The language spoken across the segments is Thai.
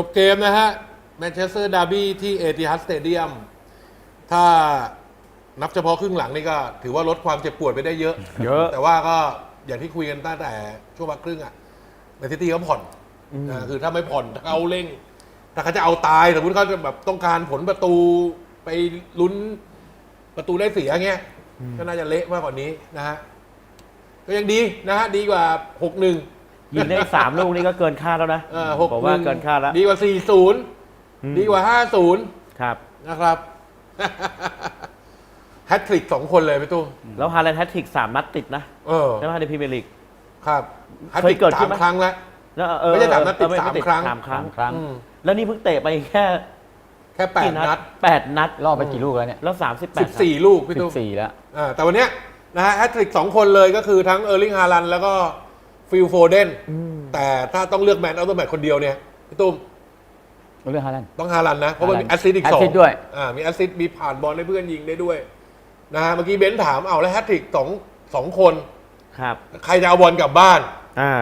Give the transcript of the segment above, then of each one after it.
จบเกมนะฮะแมนเชสเตอร์ดาร์บี้ที่เอติฮัดสเตเดียมถ้านับเฉพาะครึ่งหลังนี่ก็ ถือว่าลดความเจ็บปวดไปได้เยอะ เยอะ แต่ว่าก็อย่างที่คุยกันตั้งแต่ช่วงพักครึ่งอะแมนซิตี้เขาผ่อนนะคือถ้าไม่ผ่อนถ้าเขาเร่ง ถ้าเขาจะเอาตายสมมติเขาจะแบบต้องการผลประตูไปลุ้นประตูได้เสียเงี้ยก็น่าจะเละมากกว่านี้นะฮะก็ยังดีนะฮะดีกว่าหกหนึ่ง ยิงได้สามลูกนี่ก็เกินคาดแล้วนะเออหกผมว่าเกินคาดแล้วดีกว่าสี่ศูนย์อืมดีกว่าห้าศูนย์ครับ นะครับ แฮตทริกสองคนเลยพี่ตู้แล้วฮาแลนด์แฮตทริกสามนัดติดนะเออ ใช่ไหมในพรีเมียร์ลีก ครับแฮตเคทริยกเกิดขึ้สานมไหม ครั้งแล้ว แล้วเออไม่ใช่สามนัดติดเออสามไครั้ง สามครั้งสามครั้ง อืมแล้วนี่เพิ่งเตะไปแค่แค่แปดกี่นัดแปดนัดรอบไปกี่ลูกแล้วเนี่ยแล้วสามสิบแปสิดบสี่ลูกพี่สิตู้บสี่แล้ว อ่าแต่วันเนี้ยนะฮะแฮตทริกสองคนเลยก็คือทั้งเออร์ลิงฮาลันแล้วก็ ฟิลโฟเดนแต่ถ้าต้องเลือกแมนเอาตัวแมนคนเดียวเนี่ยพี่ตุ้มเรื่องฮาลันด์ต้องฮาลันนะ เพราะว่ามีฮาลันแอสซิสต์อีกสอง assist ด้วยอ่ามีแอสซิสต์มีผ่านบอลให้เพื่อนยิงได้ด้วยนะฮะเมื่อกี้เบนซ์ถามเอาแล้วแฮตทริกสองสองคนครับ ใครจะเอาบอลกลับบ้าน อ่า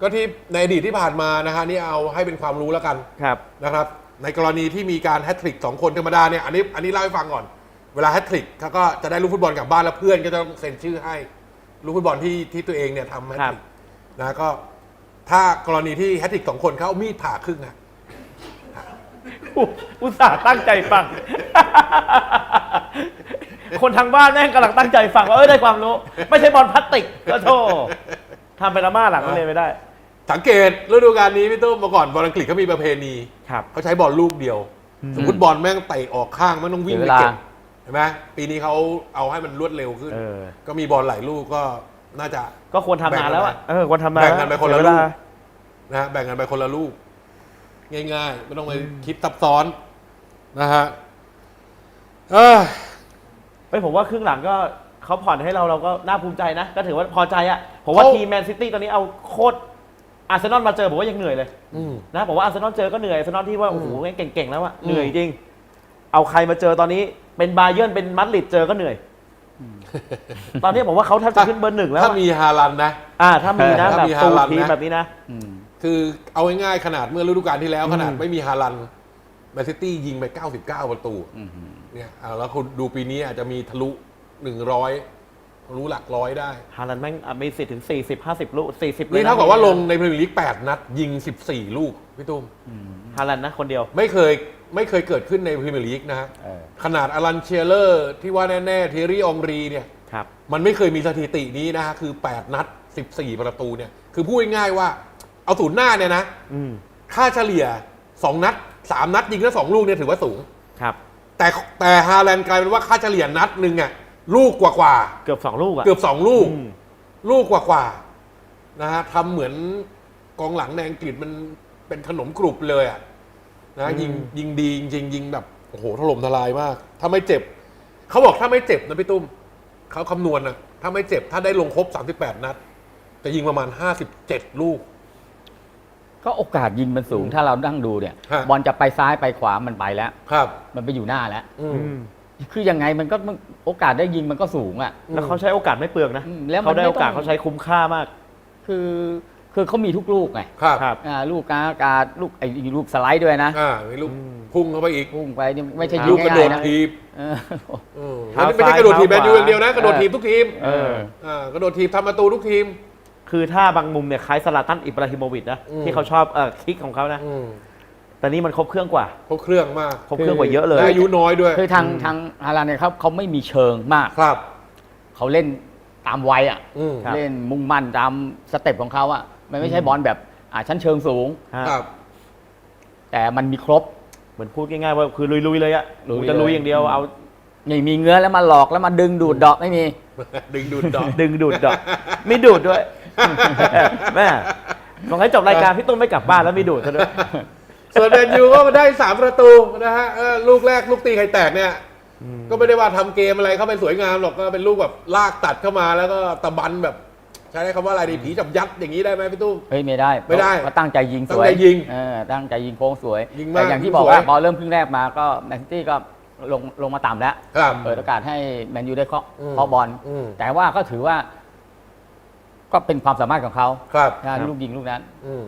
ก็ที่ในอดีตที่ผ่านมานะฮะนี่เอาให้เป็นความรู้แล้วกันครับนะครับ ในกรณีที่มีการแฮตทริกสองคนธรรมดาเนี่ยอันนี้อันนี้เล่าให้ฟังก่อน เวลาแฮตทริกเขาก็จะได้ลูกฟุตบอลกลับบ้านแล้วเพื่อนก็จะต้องเซ็นชื่อให้ลูกฟุตบอลที่ที่ตัวเองเนี่ยทำแฮตทริก นะก็ถ้ากรณีที่แฮตทริกสองคนเขาเอามีดผ่าครึ่งอะอุอุตส่าห์ตั้งใจฟัง คนทางบ้านแม่งกำลังตั้งใจฟังว่าเออได้ความรู้ ไม่ใช่บอลพลาสติกก็โทษทำไปละมาหลังก็เลยไม่ได้ สังเกตฤดูกาลนี้พี่ตุ้มเมื่อก่อนบอลอังกฤษเขามีประเพณีครับเขาใช้บอลลูกเดียว สมมติบอลแม่งเตะออกข้างมันต้องวิ่งไปเสียเวลาเก็บเห็นไหมปีนี้เขาเอาให้มันรวดเร็วขึ้นเออก็มีบอลหลายลูกก็ น่าจะก็ควรทำนานแล้วอะเออควรทำนานแบ่งกันไปคนละเสียเวลูลากนะฮะแบ่งกันไปคนละลูก ง่ายๆ ไม่ต้องไปคิดซับซ้อนนะฮะเอ้ยเฮ้ยผมว่าครึ่งหลังก็เขาผ่อนให้เราเราก็น่าภูมิใจนะ ก็ถือว่าพอใจอะผมว่าทีมแมนซิตี้ตอนนี้เอาโคตรอาร์เซนอลมาเจอผมว่ายังเหนื่อยเลยอืมนะผมว่าอาร์เซนอลเจอก็เหนื่อยอาร์เซนอลที่ว่าอืมโอ้โหแม่งเก่งๆแล้วอะอืมเหนื่อยจริง เอาใครมาเจอตอนนี้ เป็นบาเยิร์นเป็นมัดริดเจอก็เหนื่อย ตอนนี้ผมว่าเขาแทบจะขึ้นเบอร์หนึ่งแล้วถ้าอะมีฮาลันนะ อ่า ถ้ามีนะถ้าแบบมีฟูลฮาลันด์ทีมนะแบบนี้นะอืมคือเอาง่ายๆขนาดเมื่อฤดูกาลที่แล้วอืมขนาดไม่มีฮาลันแมนซิตี้ยิงไป 99 ประตูอืมเนี่ยเอาแล้วคุณดูปีนี้อาจจะมีทะลุ 100ทะลุหลักร้อยได้ ฮาลันด์แม่งอะมีสิทธิ์ถึง 40 50 ลูก 40 นี่เท่ากับว่าลงในพรีเมียร์ลีก8นัด ยิง 14 ลูก พี่ตุ้มฮาลันด์นะคนเดียว ไม่เคย ไม่เคยเกิดขึ้นในพรีเมียร์ลีกนะฮะเออขนาดอลันเชียเลอร์ที่ว่าแน่ๆเทอรี่องรีเนี่ย ครับ มันไม่เคยมีสถิตินี้นะฮะคือ 8 นัด 14 ประตูเนี่ย คือพูดง่ายๆว่า เอาศูนย์หน้าเนี่ยนะ อืมค่าเฉลี่ย 2 นัด 3 นัดยิงแค่2ลูกเนี่ยถือว่าสูง ครับ แต่แต่ฮาแลนด์กลายเป็นว่าค่าเฉลี่ยนัดหนึ่งอะลูกกว่ากว่าเกือบ2ลูกๆ อะเกือบ 2 ลูก อืมลูกกว่ากว่าๆนะฮะทำเหมือนกองหลังในอังกฤษมันเป็นขนมกรุบเลยอะ นะยิงยิงดีจริงๆยิงแบบโอ้โหถล่มทลายมาก ถ้าไม่เจ็บ เขาบอกถ้าไม่เจ็บนะพี่ตุ้มเขาคำนวณนะถ้าไม่เจ็บถ้าได้ลงครบ 38 นัด จะยิงประมาณ 57 ลูก ก็โอกาสยิงมันสูง ถ้าเรานั่งดูเนี่ย ฮะ บอลจะไปซ้ายไปขวามันไปแล้ว ครับ มันไปอยู่หน้าแล้ว อืมอืมคือยังไงมันก็มันโอกาสได้ยิงมันก็สูงอะ แล้วเขาใช้โอกาสไม่เปลืองนะอืมแล้วมันเขาได้ไม่โอกาสต้อง เขาใช้คุ้มค่ามาก คือ คือเขามีทุกลูกไงครับครับ อ่าลูกกากาลูกไอ้ลูกสไลด์ด้วยนะอ่ามีลูกอืมพุ่งเข้าไปอีกพุ่งไปนี่ไม่ใช่ครับยิลูงกกระโดง่าดยๆนะทีบเออ อืมเท้าไม่ใช่ซ้ายกระโดดทีมแมเท้านยูขวา อย่างเดียวนะกระโดดทีมทุกทีมเออ อ่ากระโดดทีมทำประตูทุกทีม คือถ้าบางมุมเนี่ยคล้ายสลาตันอิบราฮิโมวิชนะอืม ที่เขาชอบเออคิกของเขานะ อืมแต่นี่มันครบเครื่องกว่าเขาเครื่องมากครบเครื่องกว่าเยอะเลย และอายุน้อยด้วยคือทางทางฮาลานเนี่ยเขาเขาไม่มีเชิงมาก ครับ เขาเล่นตามวัยอะ อืม ครับ เล่นมุ่งมั่นตามสเต็ปของเขาอะ มันไม่ใช่บอลแบบอ่าชั้นเชิงสูงฮะครับ แต่มันมีครบ เหมือนพูดง่ายๆว่าคือลุยๆเลยอะลุยจะลุยเลยอย่างเดียวเอาไม่มีเงื้อแล้วมาหลอกแล้วมาดึงดูดดอกไม่มี ดึงดูดดอก ดึงดูดดอกมีดูดด้วย แม่บอกให้จบรายการพี่ตุ้มไม่กลับบ้านแล้วมีดูดซะด้วย ส่วนแมนยูก็มาได้สามประตูนะฮะเออลูกแรกลูกตีไข่แตกเนี่ย ก็ไม่ได้ว่าทำเกมอะไรเข้าไปสวยงามหรอกก็เป็นลูกแบบลากตัดเข้ามาแล้วก็ตะบันแบบ ใช้คำว่าอะไรดีผีจับยัดอย่างนี้ได้ไหมพี่ตุ้มเฮ้ยไม่ได้ไม่ได้เขาตั้งใจยิงสวยตั้งใจยิงเออตั้งใจยิงโค้งสวยยิงมากแต่อย่างที่บอกสวยว่าพอเริ่มครึ่งแรกมาก็แมนซิตี้ก็ลงลงมาต่ำแล้วครับเปิดโอกาสให้แมนยูได้เคาะอืมเคาะบอลอืมแต่ว่าก็ถือว่า ก็เป็นความสามารถของเขาครับการครับลูกยิงลูกนั้น อืม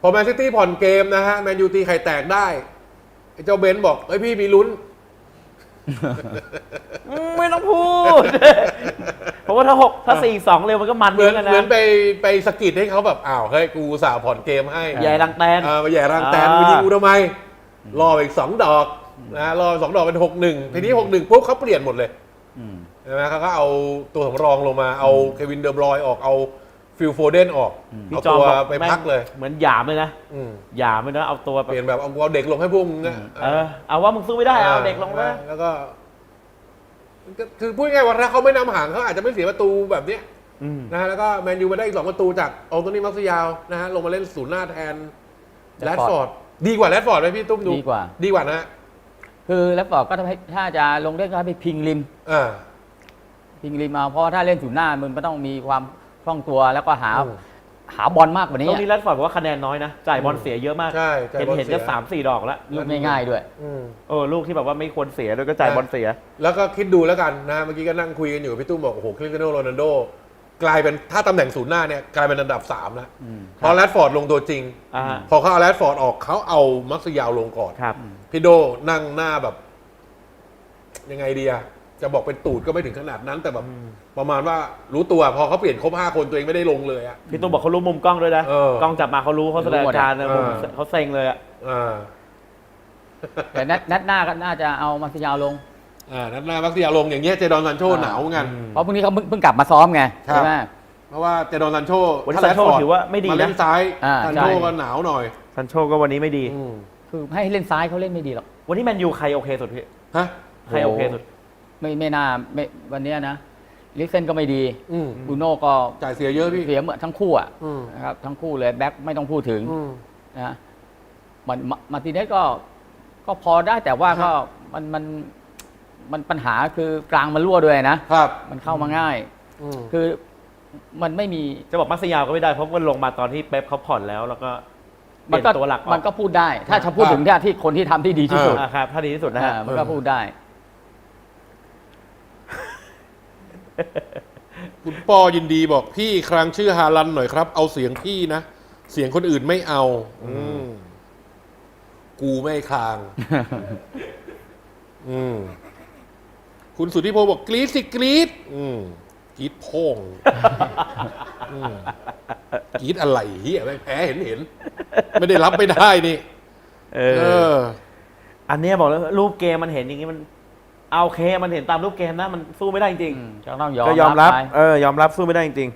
พอแมนซิตี้ผ่อนเกมนะฮะแมนยูตีไข่แตกได้ไอ้เจ้าเบนซ์บอกเอ้ยพี่มีลุ้นอืม ไม่ต้องพูด เพราะว่าถ้าหกถ้าสี่สองเร็วมันก็มันเหมือนกันเหมือนนะไปไปสะกิดให้เขาแบบอ้าวเฮ้ยกูอุตสาห์ผ่อนเกมให้ใหญ่รังแตน เออมาแย่รังแตนอ่า มายิงกูทำไมรออีกสองดอกนะรอสองดอกเป็นหกหนึ่งทีนี้หกหนึ่งปุ๊บเขาเปลี่ยนหมดเลย อืม ใช่ไหมเขาก็เอาตัวสำรองลงมาเอาเควินเดอร์บรอยน์ออกเอา ฟิลโฟเดนออกพี่เอาจอมตัวบอกไปพักเลยเหมือนหยามเลยนะอืมหยามเลยนะเอาตัวแบบเปลี่ยนแบบเอาเอาเด็กลงให้พวกมึงนะเออเอาว่ามึงสู้ไม่ได้เอาเด็กลงนะแล้วก็ก็คือพูดง่ายๆว่าถ้าเขาไม่นำห่างเขาอาจจะไม่เสียประตูแบบเนี้ย อืม นะฮะแล้วก็แมนยูมาได้อีกสองประตูจากโอโตนี่มักซิยาวนะฮะลงมาเล่นศูนย์หน้าแทนแรดฟอร์ด ดีกว่าแรดฟอร์ดไหมพี่ตุ้มดู ดีกว่า ดีกว่านะฮะคือแล้วบอกก็ถ้าให้ถ้าจะลงเล่นก็ให้ไปพิงริม อ่าพิงริมเอาเพราะว่าถ้าเล่นศูนย์หน้ามันก็ต้องมีความค ล่องตัวแล้วก็หาอืมหาบอลมากกว่านี้ตรงนี้แรดฟอร์ดบอกว่าคะแนนน้อยนะ จ่ายบอลเสียเยอะมาก ใช่จ่ายเห็นบอลเห็นเสียก็สามสี่ดอกแล้วลูกง่ายๆด้วย อืม เออลูกที่แบบว่าไม่ควรเสียด้วยก็จ่ายบอลเสีย แล้วก็คิดดูแล้วกันนะเมื่อกี้ก็นั่งคุยกันอยู่พี่ตุ้มบอกโอ้โหคริสเตียโนโรนัลโดกลายเป็นถ้าตำแหน่งศูนย์หน้าเนี่ยกลายเป็นอันดับสามแล้วอืมพอแรดฟอร์ดลงตัวจริง อ่า พอเขาเอาแรดฟอร์ดออกเขาเอามักซิยาวลงก่อนครับ พี่โดนั่งหน้าแบบ ยังไงดีอะ จะบอกเป็นตูดก็ไม่ถึงขนาดนั้น แต่แบบประมาณว่ารู้ตัวพอเขาเปลี่ยนครบห้าคนตัวเองไม่ได้ลงเลยอะพี่ตุ้มบอกเขารู้มุมกล้องด้วยนะเออกล้องจับมาเขารู้เขาแสดงอาการนะเออมุมเขาเซ็งเลยอะอ่าแต่นัดนัดหน้าก็น่าจะเอามาสยาวลง อ่านัดหน้ามักซิยาวลงอย่างเงี้ยเจดอนซันโชหนาวเหมือนกัน เพราะพรุ่งนี้เขาเพิ่งเพิ่งกลับมาซ้อมไงครับ ใช่ไหม เพราะว่าเจดอนซันโชวันนี้ถ้ซันโชแรดฟร์ดถือว่าไม่ดีมาเล่นะนซ้ายอ่า ซันใช่โชก็หนาวหน่อยซันโชก็วันนี้ไม่ดี อืมคือให้เล่นซ้ายเขาเล่นไม่ดีหรอกวันนี้แมนยูใครโอเคสุดพี่ฮะใครโอเคสุด ไม่ไม่น่าไม่วันเนี้ยนะลิเซนก็ไม่ดีอืม บูโน่ก็จ่ายเสียเยอะพี่ เสียเหมือนทั้งคู่อะอืม นะครับทั้งคู่เลยแบ็คไม่ต้องพูดถึงอืม นะมันมามาร์ติเนสก็ก็พอได้แต่ว่าก็มันมันมันปัญหาคือกลางมันรั่วด้วยนะ ครับมันเข้ามาง่าย อืม คือมันไม่มี จะบอกมัสยาวก็ไม่ได้เพราะว่าลงมาตอนที่เป๊ปเขาผ่อนแล้วแล้วก็เปมัลี่ยก็นตัวหลักออกมันก็พูดได้ ถ้าจะพูดถึงที่ที่คนที่ทำที่ดีที่สุดอ่าครับถ้าดีที่สุดนะฮะ อ่ามันก็พูดได้ คุณปอยินดีบอกพี่ครั้งชื่อฮาลันหน่อยครับ เอาเสียงพี่นะ เสียงคนอื่นไม่เอา อืมกูไม่คลาง อืมคุณสุทธิพงศ์บอกกรี๊ดสิกรี๊ดอืมกรี๊ดโพ่งอืมกรี๊ดอะไรเฮียไม่แพ้เห็นเห็นไม่ได้รับไม่ได้นี่ เอเออ อ อันเนี้ยบอกแล้วรูปเกมมันเห็นอย่างงี้มัน เอาโอเคมันเห็นตามรูปเกมนะ มันสู้ไม่ได้จริงอืมก็ต้องยอๆมก็ยอมรับ ไปเออ ยอมรับสู้ไม่ได้จริง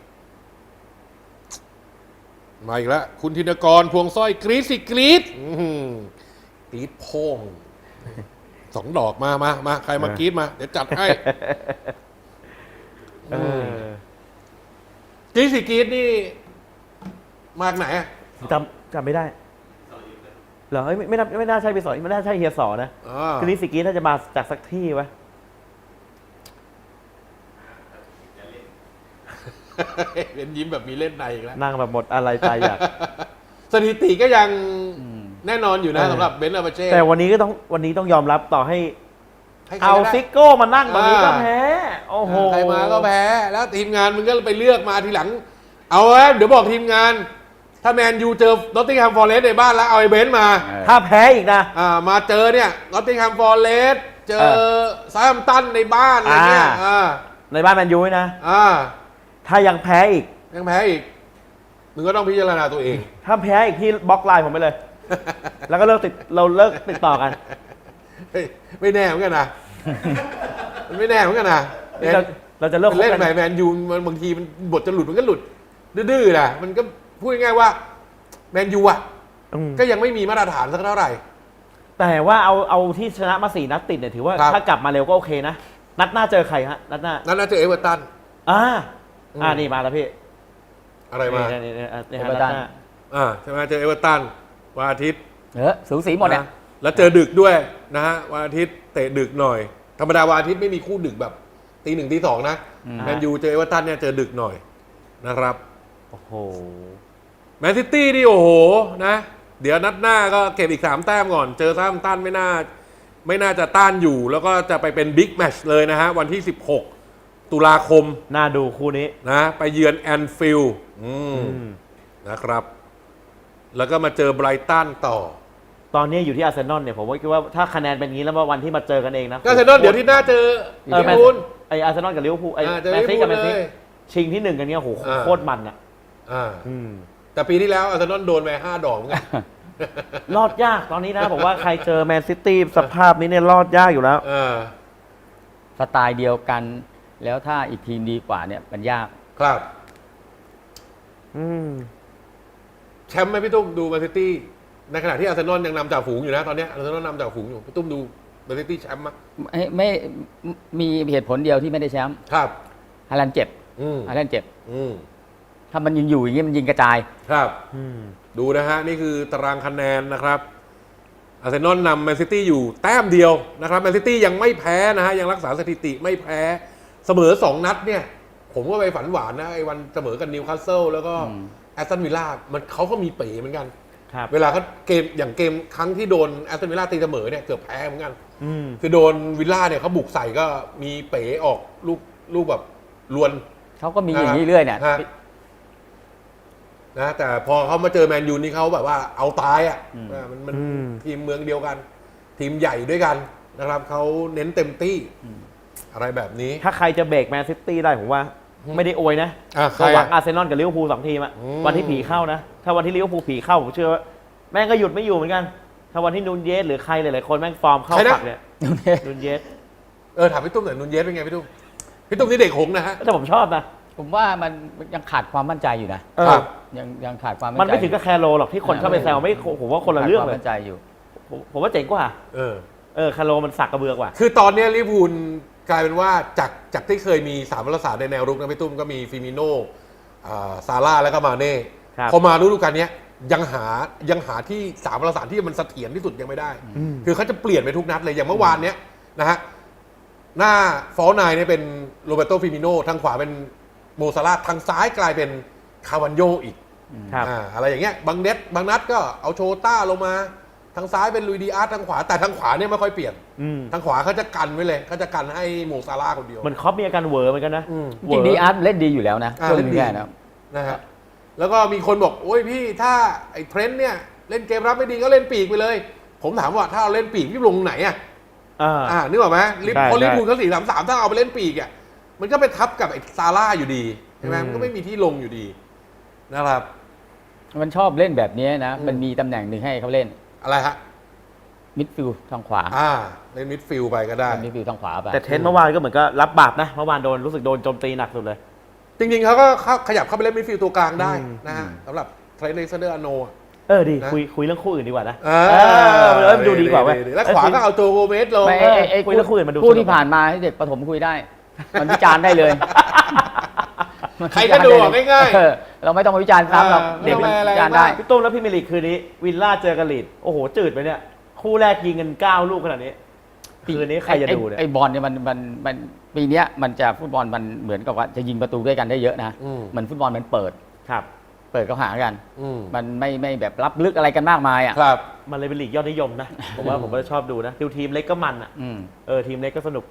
มาอีกแล้ว คุณธินกรพวงสร้อยกรี๊ดสิกรี๊ดอื้อหือกรี๊ดโพ่งสองดอกมามามาใครมากรี๊ดมา เดี๋ยวจัดให้ ๆเออกรี๊ดสิกรี๊ดนี่มาจากไหนอะจำจำไม่ได้ เหรอเอ้ยไม่ไม่น่าไม่น่าใช่ไปสอนไม่น่าใช่เฮียสอนนะอ่าคือลิสิกี้น่าจะมาจากสักที่วะเป็นยิ้มแบบมีเล่นในอีกแล้วนั่งแบบหมดอะไรตายอยาก สถิติก็ยังอืม แน่นอนอยู่นะเออ สำหรับเบนซ์อาบาเช่แต่วันนี้ก็ต้องวันนี้ต้องยอมรับต่อให้ ให้ใครเอาก็ได้ ซิโก้มานั่งตรงนี้ก็อ่า แพ้ โอ้โหใครมาก็แพ้ แล้วทีมงานมึงก็ไปเลือกมาทีหลัง เอาแล้วเดี๋ยวบอกทีมงาน ถ้าแมนยูเจอนอตติงแฮมฟอร์เรสในบ้านแล้วเอาไอ้เบนซ์มาเออถ้าแพ้อีกนะ อ่ามาเจอเนี่ยนอตติงแฮมฟอร์เรสเจอเอซาร์มตันในบ้านอะไรเงี้ยอ่า อ่าในบ้านแมนยูนะ อ่าถ้ายังแพ้อีก ยังแพ้อีกมึงก็ต้องพิจารณาตัวเอง ถ้าแพ้อีกพี่บล็อกไลน์ผมไปเลย แล้วก็เลิกติดเราเลิกติดต่อกัน เฮ้ยไม่แน่เหมือนกันนะ มันไม่แน่เหมือนกันนะนี่เราเราจะเลิกคบเล่นกันใหม่แมนยูมันบางทีมันบทจะหลุดมันก็หลุด ดื้อๆนะมันก็ พูดง่ายๆว่าแมนยูอะอืม ก็ยังไม่มีมาตรฐานสักเท่าไหร่ แต่ว่าเอาเอาที่ชนะมาสี่นัดติดเนี่ยถือว่าครับ ถ้ากลับมาเร็วก็โอเคนะ นัดหน้าเจอใครฮะ นัดหน้า นั่นน่าจะเอเวอร์ตัน อ่า อืม อ่านี่มาแล้วพี่อะไรมานี่นี่นี่อะนี่ฮะเอเวอร์นัตัดนหน้าอ่าใช่ไหมเจอเอเวอร์ตันวันอาทิตย์เออสูสีหมดเนี่ยนะแล้วเจอดึกด้วยนะฮะวันอาทิตย์เตะดึกหน่อย ธรรมดาวันอาทิตย์ไม่มีคู่ดึกแบบตีหนึ่งตีสองนะอืม แมนยูเจอเอเวอร์ตันเนี่ยเจอดึกหน่อยนะครับ โอ้โหแมนซิตี้นี่โอ้โหนะ เดี๋ยวนัดหน้าก็เก็บอีก 3 แต้มก่อน เจอซาร์มตันไม่น่า ไม่น่าจะต้านอยู่ แล้วก็จะไปเป็นบิ๊กแมตช์เลยนะฮะ วันที่ 16 ตุลาคมน่าดูคู่นี้ นะ ไปเยือนแอนฟิลด์อืมอืมนะครับ แล้วก็มาเจอไบรตันต่อ ตอนนี้อยู่ที่อาร์เซนอลเนี่ยผมว่าคิดว่าถ้าคะแนนเป็นอย่างนี้แล้ววันที่มาเจอกันเองนะก็อาร์เซนอลเดี๋ยวที่หน้าเจอเออลิแมเวอนร์พูล ไออาร์เซนอลกับลิเวอร์พูลไออ่าเจอแมนซีกับแมนซีลิเวอร์พูลเลยชิงที่หนึ่งกันเนี่ยโหอ่า โคตรมันอะอ่า อืม แต่ปีที่แล้วอาร์เซนอลโดนไปห้าดอกเหมือนกัน รอดยากตอนนี้นะ ผมว่าใครเจอแมนซิตี้สภาพนี้เนี่ยรอดยากอยู่แล้ว เออ สไตล์เดียวกัน แล้วถ้าอีกทีมดีกว่าเนี่ยมันยาก ครับ อืม แชมป์ไหมพี่ตุ้มดูแมนซิตี้ในขณะที่อาร์เซนอลยังนำจ่าฝูงอยู่นะ ตอนเนี้ยอาร์เซนอลนำจ่าฝูงอยู่พี่ตุ้มดูแมนซิตี้แชมป์ไหมไม่ไม่มีเหตุผลเดียวที่ไม่ได้แชมป์ครับฮาแลนด์เจ็บอืมฮาแลนด์เจ็บ อืม ถ้ามันยิงอยู่อย่างนี้มันยิงกระจาย ครับ อืม ดูนะฮะ นี่คือตารางคะแนนนะครับ อาร์เซนอลนำแมนซิตี้อยู่แต้มเดียวนะครับแมนซิตี้ยังไม่แพ้นะฮะ ยังรักษาสถิติไม่แพ้เสมอ 2 นัดเนี่ย ผมก็ไปฝันหวานนะไอ้วันเสมอกับนิวคาสเซิลแล้วก็อืม แอสตันวิลล่ามันเขาก็มีเป๋เหมือนกัน ครับ เวลาเขาเกมอย่างเกมครั้งที่โดนแอสตันวิลล่าตีเสมอเนี่ยเกือบแพ้เหมือนกัน อืม คือโดนวิลล่าเนี่ยเขาบุกใส่ก็มีเป๋ออกลูกลูกแบบลวน เขาก็มีอย่างนี้เรื่อยเนี่ยฮะ นะแต่พอเขามาเจอแมนยูนี่เขาแบบว่าเอาตายอะอืมอ่ามันมันอืม ทีมเมืองเดียวกัน ทีมใหญ่ด้วยกันนะครับเขาเน้นเต็มที่อะไรแบบนี้ ถ้าใครจะเบรกแมนซิตี้ได้ผมว่า ไม่ได้อวยนะอะใครก็หวังอะอาร์เซนอลกับลิเวอร์พูลสองทีมอะอืม วันที่ผีเข้านะ ถ้าวันที่ลิเวอร์พูลผีเข้าผมเชื่อว่าแม่งก็หยุดไม่อยู่เหมือนกัน ถ้าวันที่นูนเยสหรือใครหลายๆคนแม่งฟอร์มเข้าฝักเนี่ยนูนเยสเออถามพี่ตุ้มหน่อยนุนเยสเป็นไงพี่ตุ้มพี่ตุ้มนี่เด็กหงส์นะฮะแต่ผมชอบนะ ผมว่ามันยังขาดความมั่นใจอยู่นะเออครับยังยังขาดความมั่นใจมันไม่ถึงกับแคโรหรอกที่คนเข้าไปแซวไม่ผมว่าคนละเรื่องขาดคเลวามยมั่นใจอยู่ ผมผมว่าเจ๋งกว่า เออ เออคาโรมันสักกระเบือกว่าคือตอนเนี้ยลิเวอร์พูลกลายเป็นว่าจากจากที่เคยมีสามวรสารในแนวรุกนะพี่ตุ้มก็มีฟิมิโน่อ่าซาร่าแล้วก็มาเน่ครับ พอมาฤดูกาลเนี้ยยังหายังหาที่สามวรสารที่มันเสถียรที่สุดยังไม่ได้อืมคือเขาจะเปลี่ยนไปทุกนัดเลยอย่างเมื่อวานเนี้ยนะฮะหน้าฟอลนายเนี่ยเป็นโรเบโตฟิมิโนทางขวาเป็น โมซาร่าทางซ้ายกลายเป็นคาวันโยอีกครับอ่าอะไรอย่างเงี้ยบางเน็ตบางนัดก็เอาโชต้าลงมา ทางซ้ายเป็นลุยดีอาร์ตทางขวา แต่ทางขวาเนี่ยไม่ค่อยเปลี่ยน อืมทางขวาเขาจะกันไว้เลยเขาจะกันให้โมซาร่าคนเดียว เหมันครอปมีอาการเหวอเหมือนกันนะอืม จริงๆดีอาร์ตเล่นดีอยู่แล้วนะอ่าช่วงเล่นดี นี้นะครับ นะฮะแล้วก็มีคนบอก โอ้ยพี่ถ้าไอ้เทรนต์เนี่ย เล่นเกมรับไม่ดีก็เล่นปีกไปเลย ผมถามว่าถ้าเราเล่นปีกพี่ลงไหนอะอ่า อ่านึกออกไหมลิฟใช่พอลิฟใช่พูลเขาสี่สามสามถ้าเอาไปเล่นปีกอะ มันก็ไปทับกับไอ้ซาร่าอยู่ดีใช่ไหมอืม มันก็ไม่มีที่ลงอยู่ดีนะครับ มันชอบเล่นแบบนี้นะ อืม มันมีตำแหน่งหนึ่งให้เขาเล่น อะไรฮะ มิดฟิลด์ทางขวาอ่าเล่นมิดฟิลด์ไปก็ได้ มิดฟิลด์ทางขวาไปแต่เทนต์เมื่อวานก็เหมือนก็รับบาปนะเมื่อวานโดนรู้สึกโดนโจมตีหนักสุดเลย จริงๆเขาก็เข้าขยับเข้าไปเล่นมิดฟิลด์ตัวกลางได้อืม นะฮะสำหรับเทรนต์เลเซอร์อโน เออดีนะ คุยคุยเรื่องคู่อื่นดีกว่านะอ่าเออเออดูดีกว่าเว้ยแล้วขวาก็เอาโจโกเมสลง ไม่เอไอ้อไอ้คุยแล้วคุยมาดูคู่สนุก ที่ผ่านมาให้เด็กประถมคุยได้ มันวิจารณ์ได้เลยใครก็ดูออกง่ายเออเราไม่ต้องมาวิจารณ์ซ้ำหรอกเออเด็กมันไม่ต้องอะไรวิจารณ์ได้มากพี่ตุ้มแล้วพี่เมลิกคืนนี้ วินล่าเจอกันลีดโอ้โห จืดไปเนี่ย คู่แรกยิงกันเก้าลูกขนาดนี้ คืนนี้ใครจะดูเนี่ยไอ้ไอ้บอลเนี่ยมันมันมันปีเนี้ยมันจะฟุตบอลมันเหมือนกับว่าจะยิงประตูด้วยกันได้เยอะนะอืม เหมือนฟุตบอลมันเปิด ครับ เปิดเข้าหากัน อืมมันไม่ไม่แบบรับลึกอะไรกันมากมายอะครับ มันเลยเป็นลีกยอดนิยมนะ ผมว่าผมก็ชอบดูนะดูทีมเล็กก็มันอะ อืม เออทีมเล็กก็สนุก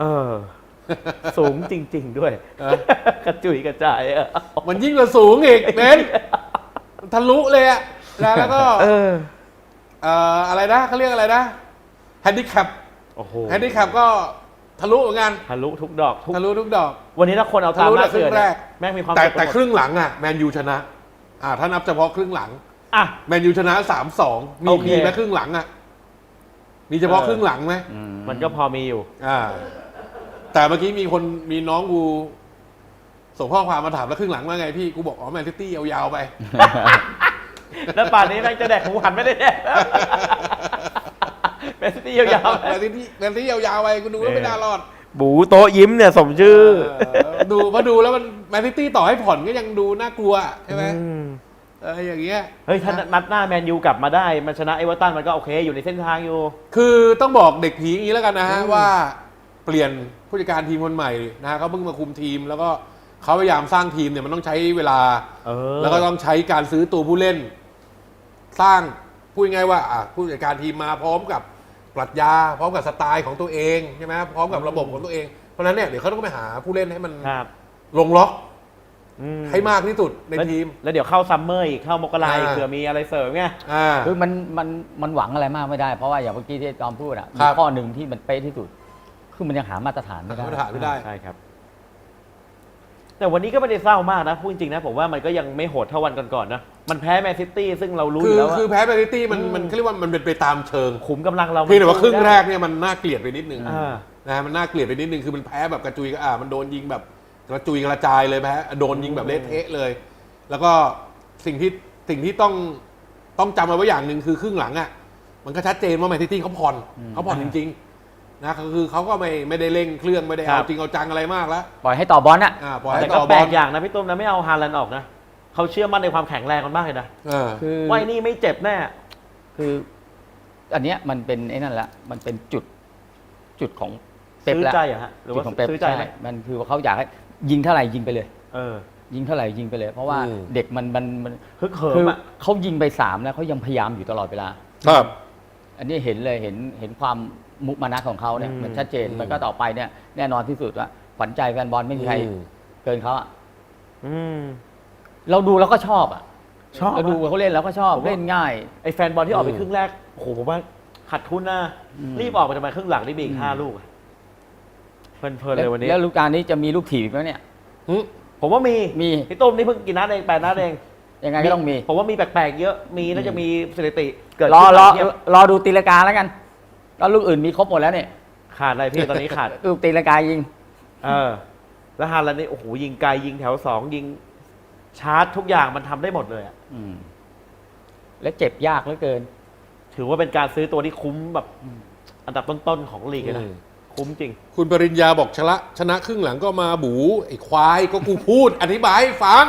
เออ สูงจริง ๆ ด้วยเออกระจุยกระจายอะมันยิ่งกว่าสูงอีกเบนทะลุเลยอะแล้วแล้วก็เออเอ่ออะไรนะเขาเรียกอะไรนะแฮนดิแคปโอ้โหแฮนดิแคปก็ทะลุเหมือนกันทะลุทุกดอกทุกทะลุทุกดอก วันนี้ถ้าคนเอาตามทะลุหน้าแต่ครึ่เสืงอเนี่ยแรก แม่งมีความแต่สุขไปแต่หมดครึ่งหลังอะแมนยูชนะอ่าถ้านับเฉพาะครึ่งหลังอะ แมนยูชนะสามสองมีโอเค มีไหมครึ่งหลังอะมีเฉพาะเออครึ่งหลังไหมอืมมันก็พอมีอยู่ อ่า แต่เมื่อกี้มีคนมีน้องกู ส่งข้อความมาถามแล้วครึ่งหลังว่าไงพี่กูบอกอ๋อแมนซิตี้ยาวๆไป แล้วป่านนี้แม่งจะแดกหมูหันไม่ได้แดกแมนซิตี้ยาวแมนซิตี้แมนซิตี้ยาวๆไปกูดูแล้วไม่น่ารอดๆบูโตะยิ้มเนี่ยสมชื่อ เออดูพอดูแล้วมันแมนซิตี้ต่อให้ผ่อนก็ยังดูน่ากลัวใช่ไหมอืมเอออย่างเงี้ย เฮ้ยถ้านัดหน้าแมนยูกลับมาได้ มันชนะเอเวอร์ตันมันก็โอเค อยู่ในเส้นทางอยู่ คือต้องบอกเด็กผีอย่างนี้แล้วกันนะฮะอืมว่า เปลี่ยนผู้จัดการทีมคนใหม่นะฮะเขาเพิ่งมาคุมทีม แล้วก็เขาพยายามสร้างทีมเนี่ยมันต้องใช้เวลา เออ แล้วก็ต้องใช้การซื้อตัวผู้เล่น สร้างพูดง่ายๆว่าอะผู้จัดการทีมมาพร้อมกับปรัชญา พร้อมกับสไตล์ของตัวเองใช่ไหมพร้อมกับระบบของตัวเองเพราะฉะนั้นเนี่ยเดี๋ยวเขาต้องไปหาผู้เล่นให้มันครับลงล็อกอืมให้มากที่สุดในแล้วทีม แล้วเดี๋ยวเข้าซัมเมอร์อีกเข้ามกราอีกอ่า เผื่อมีอะไรเสริมไง อ่า คือมันมันมันหวังอะไรมากไม่ได้ เพราะว่าอย่างเมื่อกี้ที่จอมพูดอะครัมีบข้อหนึ่งที่มันเป๊ะที่สุด คือมันยังหามาตรฐานไม่ได้มาตรฐานไม่ได้ ใช่ครับ แต่วันนี้ก็ไม่ได้เศร้ามากนะพูดจริงๆนะผมว่ามันก็ยังไม่โหดเท่าวันก่อนๆนะมันแพ้แมนซิตี้ซึ่งเรารู้อคืยู่อแล้วว่า คือแพ้แมนซิตี้มันอืมมันเขาเรียกว่ามันเป็นไปตามเชิงขุมกำลังเราเพียงแต่ว่าครึ่งสู้ได้แรกเนี่ยมันน่าเกลียดไปนิดนึงอ่านะมันน่าเกลียดไปนิดนึงคือมันแพ้แบบกระจุยกระอ่ามันโดนยิงแบบกระจุยกระจายเลยแพ้โดนยิงแบบเละเทะเลย แล้วก็สิ่งที่สิ่งที่ต้องต้องจำเอาไว้อย่างหนึ่งคือครึ่งหลังอะมันก็ชัดเจนว่าแมนซิตี้เขาผ่อนเขาผ่อนจริง ๆ นะคือเขาก็ไม่ไม่ได้เร่งเครื่องไม่ได้ครัเอาบ จริงเอาจังอะไรมากแล้ว ปล่อยให้ต่อบอลอะอ่าปล่อยให้แต่ต่ก็อบแปลอลกอย่างนะพี่ตุ้มนะไม่เอาฮาแลนด์ออกนะเขาเชื่อมั่นในความแข็งแรงมันมากเลยนะเออ คือว่าไอ้นี่ไม่เจ็บแน่ คือ อันเนี้ยมันเป็นไอ้นั่นละมันเป็นจุดจุดของเป๊ปซื้อแล้วใจเหรอะฮะหรือจุว่าดของเป๊ปซื้อใจใช่ไหมมันคือว่าเขาอยากให้ยิงเท่าไหร่ยิงไปเลย เออยิงเท่าไหร่ยิงไปเลย เพราะว่าอืม เด็กมันมันมันฮึกเหิคืมออะเขายิงไปสามแล้วเขายังพยายามอยู่ตลอดเวลา ครับ อันนี้เห็นเลยเห็นเห็นความ มุมานะของเขาเนี่ยอืมมันชัดเจนอืมมันก็ต่อไปเนี่ยแน่นอนที่สุดว่าขวัญใจแฟนบอลไม่มีใครอืม เกินเขาอะอืม เราดูแล้วก็ชอบอะชอบเราดูเขาเล่นแล้วก็ชอบผมว่าเล่นง่าย ไอ้แฟนบอลที่ออกไปอืม ครึ่งแรกโอ้โหผมว่าขัดทุนนะอืม รีบออกไปทำไมครึ่งหลังได้มีอีกห้าลูกอะเพลินๆเลยวันนี้ แล้วลูกการนี้จะมีลูกถีบอีกไหมเนี่ย หึ ผมว่ามีมี พี่ตุ้มนี่เพิ่งกี่นัดเองแปดนัดเองยังไงก็ต้องมีผมว่ามีแปลกๆเยอะมีน่าจะมีสถิติเกิดรอขึ้นรอเทียบรอดูตีลากาแล้วกัน ก็ลูกอื่นมีครบหมดแล้วเนี่ยขาดอะไรพี่ตอนนี้ขาด ลูกตีลากายิง เออ แล้วฮาแลนด์นี่โอ้โหยิงไกลยิงแถวสองยิง ชาร์จทุกอย่างมันทำได้หมดเลยอะอืม และเจ็บยากเหลือเกิน ถือว่าเป็นการซื้อตัวที่คุ้มแบบอันดับต้นๆของลีกเลยนะอืม คุ้มจริง คุณปริญญาบอกชนะชนะครึ่งหลังก็มาบูไอ้ควายก็กูพูด อธิบายให้ฟัง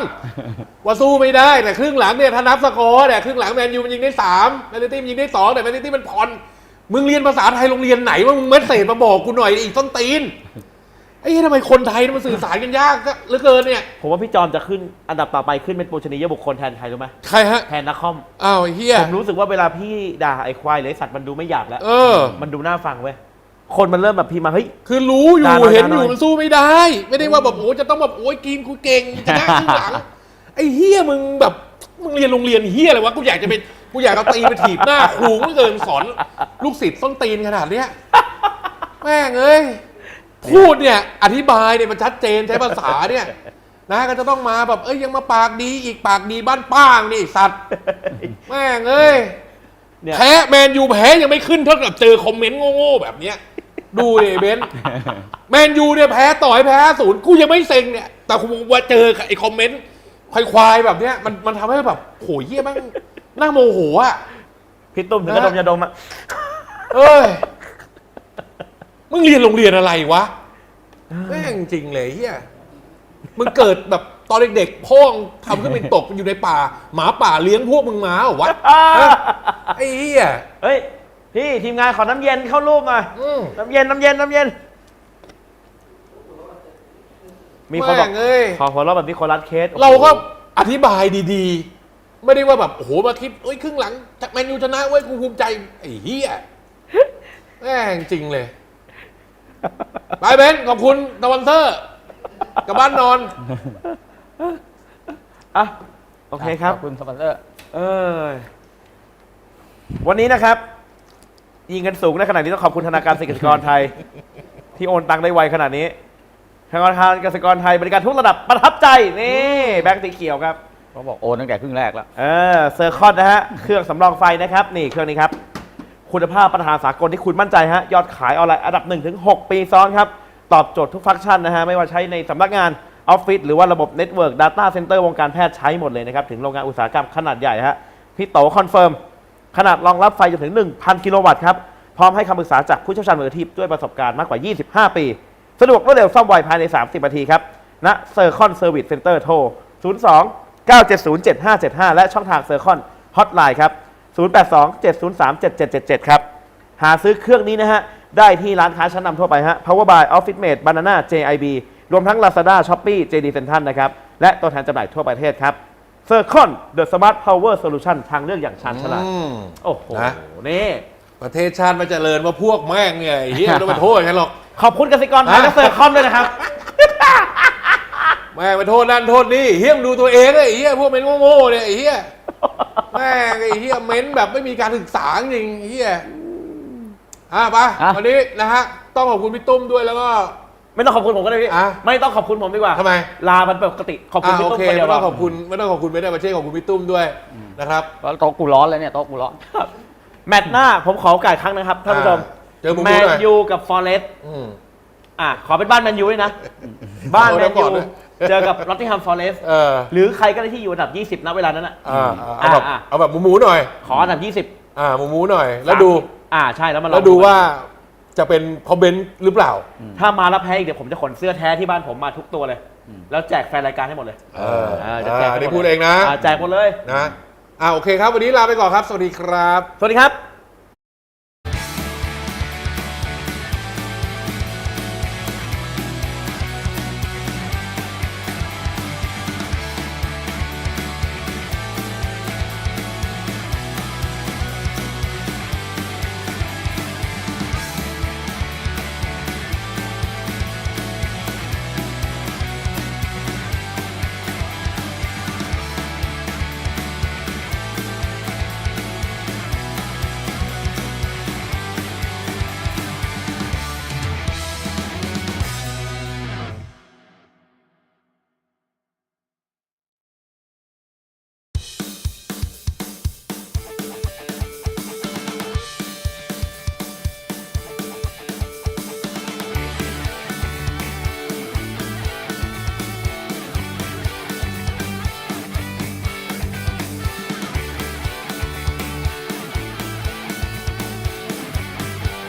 ว่าสู้ไม่ได้แต่ครึ่งหลังเนี่ยถ้านับสกอร์เนี่ยครึ่งหลังแมนยูมันยิงได้สามแมนซิตี้มันยิงได้สองแต่แมนซิตี้มันผ่อน มึงเรียนภาษาไทยโรงเรียนไหนว่ามึงเม็ดเศษมาบอกกูหน่อยอีกต้นตีนไอ้เหี้ยทำไมคนไทยมันสื่อสารกันยากเหลือเกินเนี่ย ผมว่าพี่จอมจะขึ้นอันดับต่อไปขึ้นเป็นปูชนียบุคคลแทนใครรู้ไหมใครฮะแทนนักคอมอ้าวไอ้เฮียผมรู้สึกว่าเวลาพี่ด่าไอ้ควายหรือไอ้สัตว์มันดูไม่หยาบแล้วเออ มันดูน่าฟังเว้ยคนมันเริ่มแบบพิมพ์มาเฮ้ย คือรู้อยู่ด่าหน่อยเห็นอด่าหน่ยู่อย มันสู้ไม่ได้ ไม่ได้ว่าแบบโอ้ยจะต้องแบบโอ้ยกินกูเก่งชนะครึ่งหลังไอ้เฮียมึงแบบมึงเรียนโรงเรียนเฮียอะไรวะกูอยากจะเป็น กูอยากเอาตีไปถีบหน้าครูไม่เกินสอนลูกศิษย์ส้นตีนขนาดเนี้ยแม่งเอ้ยพูดเนี่ย อธิบายเนี่ยมันชัดเจนใช้ภาษาเนี่ยนะก็จะต้องมาแบบเอ้ยยังมาปากดีอีกปากดีบ้านป้างนี่สัตว์ แม่งเอ้ยเนี่ยแพ้แมนยูแพ้ยังไม่ขึ้นเท่ากับเจอคอมเมนต์โง่ๆแบบเนี้ย ดูเลยเบนซ์แมนยูเนี่ยแพ้ต่อยแพ้ศูนย์กูยังไม่เซ็งเนี่ย แต่กูว่าเจอไอ้คอมเมนต์ควายๆแบบเนี้ยมันมันทำให้แบบโหเยี่ยแมั่ง น่าโมโหอะ พี่ตุ้มถึงกระดมยาดมอะเอ้ย มึงเรียนโรงเรียนอะไรวะแม่งจริงเลยเฮียมึงเกิดแบบตอนเด็กๆพ่องทำขึ้นเป็นตกอยู่ในป่า หมาป่าเลี้ยงพวกมึงมาเหรอวะฮะไอ้เฮียเฮ้ย พี่ทีมงานขอน้ำเย็นเข้ารูปหน่อยอืมน้ำเย็นน้ำเย็นน้ำเย็น มีคนบอกแม่งเอ้ย ขอหัวเราะแบบนี้คนรัดเคสโอ้โหเราก็อธิบายดีๆ ไม่ได้ว่าแบบโอ้โหมาคิดเอ้ยครึ่งหลังจากแมนยูชนะเว้ยกูภูมิใจไอ้เหี้ยแม่งจริงเลย ไปเบนซ์ขอบคุณตะวันเซอร์กลับบ้านนอน อะโอเคครับ ขอบคุณสปอนเซอร์เออวันนี้นะครับ ยิงกันสูงในขณะนี้ต้องขอบคุณธนาคารเกษตรกรไทย ที่โอนตังค์ได้ไวขนาดนี้ธนาคารเกษตรกรไทยบริการทุกระดับประทับใจนี่แบงค์สีเขียวครับ เขาบอกโอนตั้งแต่ครึ่งแรกแล้วเออเซอร์คอนนะฮะ เครื่องสำรองไฟนะครับ นี่เครื่องนี้ครับ คุณภาพปัญหานสากลที่คุณมั่นใจฮะ ยอดขายออนไลน์อันดับ1-6ปีซ้อนครับ ตอบโจทย์ทุกฟังก์ชันนะฮะ ไม่ว่าใช้ในสำนักงานออฟฟิศหรือว่าระบบเน็ตเวิร์ก Data Center วงการแพทย์ใช้หมดเลยนะครับ ถึงโรงงานอุตสาหกรรมขนาดใหญ่ฮะพี่โตคอนเฟิร์มขนาดรองรับไฟจนถึง 1,000 กิโลวัตต์ครับพร้อมให้คำปรึกษาจากผู้เชี่ยวชาญมืออาชีพด้วยประสบการณ์มากกว่า 25 ปี สะดวกรวดเร็วซ่อมไวภายใน 30 นาทีครับณเซอร์คอนเซอร์วิสเซ็นเตอร์โทร 02 970 7575 และช่องทางเซอร์คอนฮอตไลน์ครับ 082 703 7777 ครับ หาซื้อเครื่องนี้นะฮะ ได้ที่ร้านค้าชั้นนำทั่วไปฮะ Power by Office Mate Banana JIB รวมทั้ง Lazada Shopee JD Central นะครับ และตัวแทนจำหน่ายทั่วประเทศครับ Circon The Smart Power Solution ทางเลือกอย่างชาญฉลาดอืมโอ้โหนะ นี่ ประเทศชาติมันเจริญว่าพวกแม่งเนี่ยไอ้เหี้ยไม่ต้องไปโทษใครหรอก ขอบคุณกสิกรไทยและฮะเซอร์คอนด้วยนะครับ แม่งไปโทษนั่นโทษนี่เฮี้ยมงดูตัวเองเลยไอ้เฮี้ยพวกเม้นโง่ๆเนี่ยไอ้เฮี้ยแม่งไอ้เฮี้ยเม้นแบบไม่มีการศึกษาจริงไอ้เฮี้ยอะไปอะ วันนี้นะฮะต้องขอบคุณพี่ตุ้มด้วยแล้วก็ ไม่ต้องขอบคุณผมก็ได้พี่ อะ ไม่ต้องขอบคุณผมดีกว่าทำไมลามันปกติ ขอบคุณอะพี่โอตุ้มเคคนเดียไม่วต้องพขอบคุณไม่ต้องขอบคุณไม่ได้มาเช่ขอบคุณพี่ตุ้มด้วยนะครับก็โต๊ะกูร้อนเลยเนี่ยโต๊ะกูร้อนแมตช์หน้าผมขอโอกาสครั้งนะครับท่านผู้ชมอ่าเจอหมูหมูแมหนน่อยยูกับฟอเรสต์อืม อะขอเป็นบ้านแมนยูด้วยนะ บ้านแมนเอายูน้ำก่อนด้วย เจอกับลอตติงแฮมฟอเรสต์เออหรือใครก็ได้ที่อยู่อันดับ 20ณเวลานั้นอะอ่าเอาแบบอ่าเอาแบบหมูหมูๆหน่อย ขออันดับ 20 อ่าหมูหมูๆหน่อย แล้วดูอ่าใช่แล้วมาลองแล้วดูว่าจะเป็นพอเบนซ์หรือเปล่า ถ้ามาแล้วแพ้อีกเดี๋ยวผมจะขนเสื้อแท้ที่บ้านผมมาทุกตัวเลย แล้วแจกแฟนรายการให้หมดเลยเออเออจะแจกอ่าให้หมนี่ดพูดเองนะอ่าแจกหมดเลย นะ อ่าโอเคครับ วันนี้ลาไปก่อนครับ สวัสดีครับ สวัสดีครับ